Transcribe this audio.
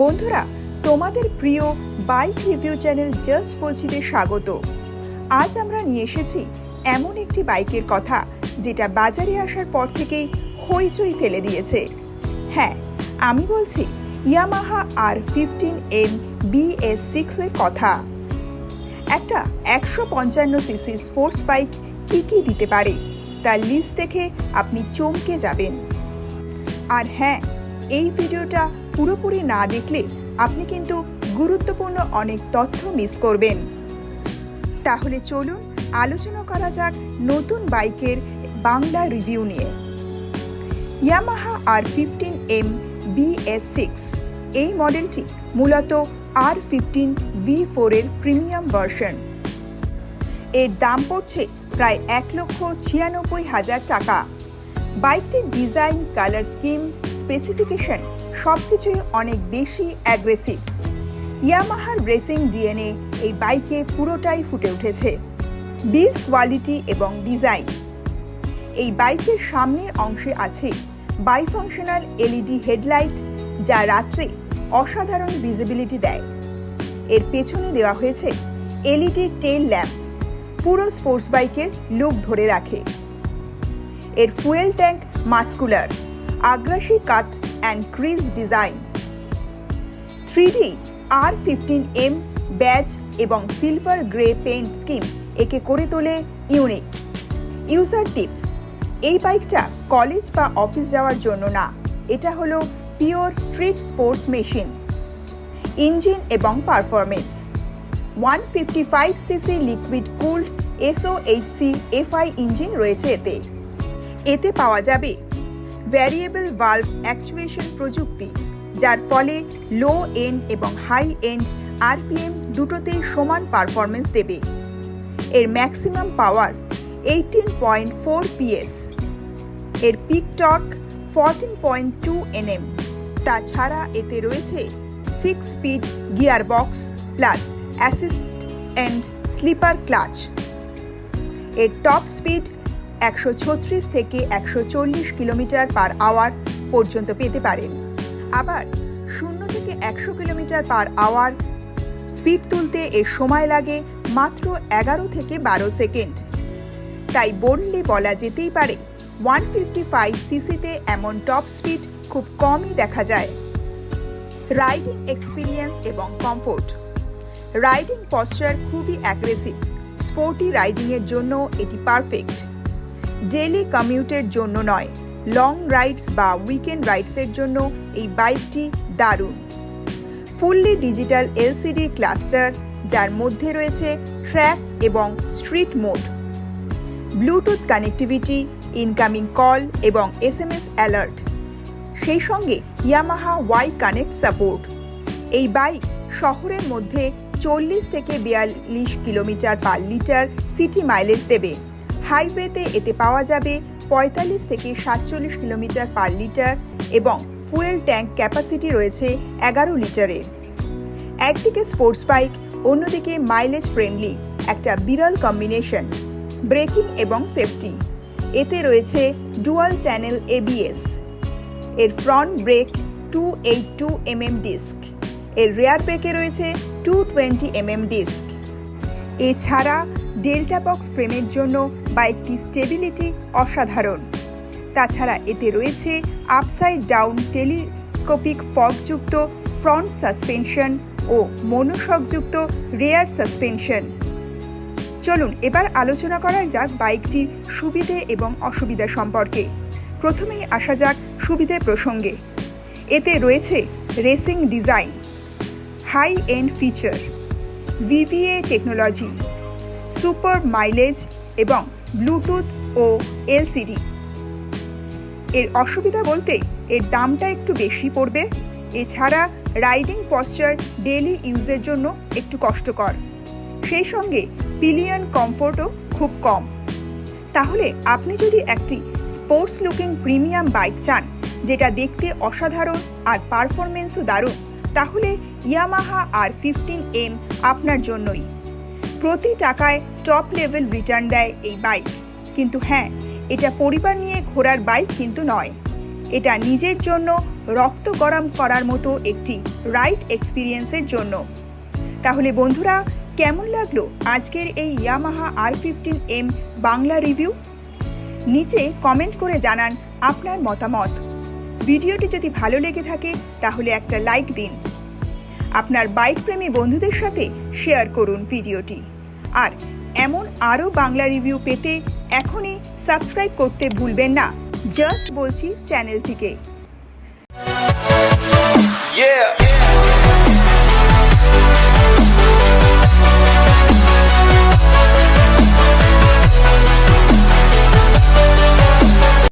বন্ধুরা, তোমাদের প্রিয় বাইক রিভিউ চ্যানেল জাস্ট বলছিতে স্বাগত। আজ আমরা নিয়ে এসেছি এমন একটি বাইকের কথা, যেটা বাজারে আসার পর থেকেই হইচই ফেলে দিয়েছে। হ্যাঁ আমি বলছি ইয়ামাহা আর ফিফটিন এম বি বিএস সিক্সের কথা। একটা একশো পঞ্চান্ন সিসি স্পোর্টস বাইক কী কী দিতে পারে, তার লিস্ট দেখে আপনি চমকে যাবেন। আর হ্যাঁ এই ভিডিওটা পুরোপুরি না দেখলে আপনি কিন্তু গুরুত্বপূর্ণ অনেক তথ্য মিস করবেন। তাহলে চলুন আলোচনা করা যাক নতুন বাইকের বাংলা রিভিউ নিয়ে। Yamaha R fifteen M BS six এই মডেলটি মূলত আর ফিফটিন ভি ফোরের প্রিমিয়াম ভার্সন এর দাম পড়ছে প্রায় এক লক্ষ ছিয়ানব্বই হাজার টাকা। বাইকটির ডিজাইন কালার স্কিম স্পেসিফিকেশন সব কিছুই অনেক বেশি অ্যাগ্রেসিভ ইয়ামাহার রেসিং ডিএনএ এই বাইকে পুরোটাই ফুটে উঠেছে। বিল্ড কোয়ালিটি এবং ডিজাইন এই বাইকের সামনের অংশে আছে বাইফাংশনাল এলইডি হেডলাইট যা রাত্রে অসাধারণ ভিজিবিলিটি দেয়। এর পেছনে দেওয়া হয়েছে এলইডি টেল ল্যাম্প পুরো স্পোর্টস বাইকের লুক ধরে রাখে। এর ফুয়েল ট্যাঙ্ক মাস্কুলার আগ্রাসী cut and crease design. Three D R fifteen M badge এবং সিলভার গ্রে পেন্ট স্কিম একে করে তোলে ইউনিক। ইউজার টিপস, এই বাইকটা কলেজ বা অফিস যাওয়ার জন্য না, এটা হলো pure street sports machine. Engine এবং performance one fifty five CC liquid cooled SOHC FI engine রয়েছে এতে। এতে পাওয়া যাবে ভ্যারিয়েবল ভালভ অ্যাকচুয়েশন প্রযুক্তি, যার ফলে লো এন্ড এবং হাই এন্ড আরপিএম দুটোতেই সমান পারফরমেন্স দেবে। এর maximum power eighteen point four PS এর peak torque fourteen point two NM তাছাড়া এতে রয়েছে six speed gear box plus assist and slipper clutch এর টপ স্পিড একশো ছত্রিশ থেকে একশো চল্লিশ কিলোমিটার পার আওয়ার পর্যন্ত পেতে পারেন। আবার শূন্য থেকে একশো কিলোমিটার পার আওয়ার স্পিড তুলতে এর সময় লাগে মাত্র এগারো থেকে বারো সেকেন্ড। তাই বললে বলা যেতেই পারে, ওয়ান ফিফটি ফাইভ সিসিতে এমন টপ স্পিড খুব কমই দেখা যায়। রাইডিং এক্সপিরিয়েন্স এবং কমফোর্ট। রাইডিং পশ্চার খুবই অ্যাগ্রেসিভ। স্পোর্টি রাইডিংয়ের জন্য এটি পারফেক্ট। ডেলি কমিউটের জন্য নয়, লং রাইডস বা উইকেন্ড রাইডসের জন্য এই বাইকটি দারুণ। ফুললি ডিজিটাল এলসিডি ক্লাস্টার, যার মধ্যে রয়েছে ট্র্যাক এবং street mode. Bluetooth connectivity, incoming call এবং এস এম এস অ্যালার্ট। সেই সঙ্গে ইয়ামাহা ওয়াই কানেক্ট সাপোর্ট। এই বাইক শহরের মধ্যে চল্লিশ থেকে বিয়াল্লিশ kilometre per litre city mileage দেবে। হাইওয়েতে এতে পাওয়া যাবে পঁয়তাল্লিশ থেকে সাতচল্লিশ কিলোমিটার পার লিটার এবং ফুয়েল ট্যাঙ্ক ক্যাপাসিটি রয়েছে এগারো লিটারের। একদিকে স্পোর্টস বাইক, অন্যদিকে মাইলেজ ফ্রেন্ডলি, একটা বিরল কম্বিনেশন, ব্রেকিং এবং সেফটি। এতে রয়েছে ডুয়াল চ্যানেল এবিএস এর front brake two eight two MM disc, এর রেয়ার ব্রেকে রয়েছে টু টোয়েন্টি এমএম ডিস্ক। এছাড়া ডেল্টা বক্স ফ্রেমের জন্য বাইকটি স্টেবিলিটি অসাধারণ। তাছাড়া এতে রয়েছে আপসাইড ডাউন টেলিস্কোপিক ফগযুক্ত ফ্রন্ট সাসপেনশন ও মনোশকযুক্ত রেয়ার সাসপেনশন চলুন এবার আলোচনা করা যাক বাইকটির সুবিধে এবং অসুবিধা সম্পর্কে। প্রথমেই আসা যাক সুবিধে প্রসঙ্গে। এতে রয়েছে racing design high end feature VVA technology super mileage এবং ব্লুটুথ ও এলসিডি। এর অসুবিধা বলতে এর দামটা একটু বেশি পড়বে। এছাড়া রাইডিং পশ্চার ডেলি ইউজের জন্য একটু কষ্টকর। সেই সঙ্গে পিলিয়ন কমফোর্টও খুব কম। তাহলে আপনি যদি একটি স্পোর্টস লুকিং প্রিমিয়াম বাইক চান, যেটা দেখতে অসাধারণ আর পারফরমেন্সও দারুণ, তাহলে ইয়ামাহা আর ফিফটিন এম আপনার জন্যই। প্রতি টাকায় টপ লেভেল রিটার্ন দেয় এই বাইক কিন্তু হ্যাঁ এটা পরিবার নিয়ে ঘোরার বাইক কিন্তু নয়। এটা নিজের জন্য রক্ত গরম করার মতো একটি রাইড এক্সপিরিয়েন্সের জন্য। তাহলে বন্ধুরা, কেমন লাগল আজকের এই Yamaha R fifteen M Bangla review নিচে কমেন্ট করে জানান আপনার মতামত। ভিডিওটি যদি ভালো লেগে থাকে, তাহলে একটা লাইক দিন। আপনার বাইক প্রেমী বন্ধুদের সাথে শেয়ার করুন ভিডিওটি। আর এমন আরও বাংলা রিভিউ পেতে এখনই সাবস্ক্রাইব করতে ভুলবেন না জাস্ট বলছি চ্যানেলটিকে Yeah.